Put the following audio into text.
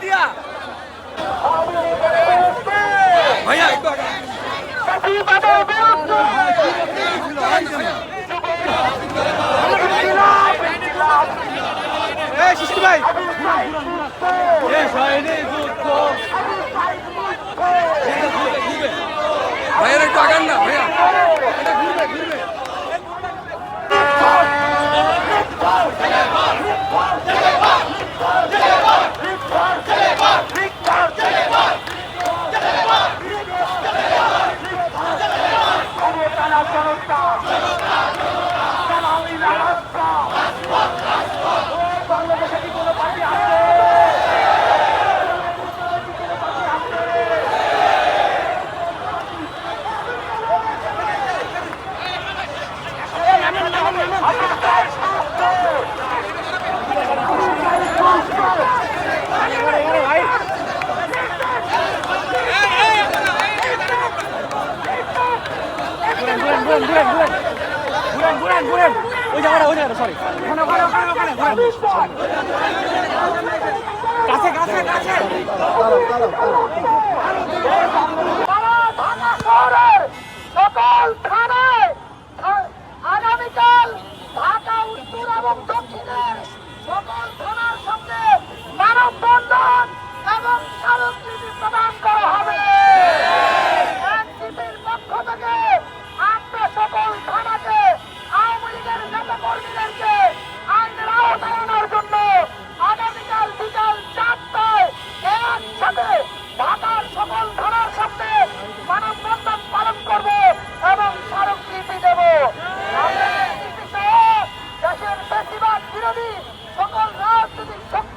দিয়া ভাইয়া। শিশির ভাই। ভাইয়ের একটু আগান না ভাইয়া। এটা ঘুরবে ঘুরবে ঘুরেন ঘুরেন ঘুরেন। ঘুরেন ঘুরেন ঘুরেন। ঘুরেন ওই জায়গাটা ওই জায়গাটা সরি ওখানে ওখানে ওখানে ওখানে কাছে কাছে কাছে। সকল থানার সঙ্গে মানববন্ধন এবং স্মারকলিপি প্রদান সকল রাজনৈতিক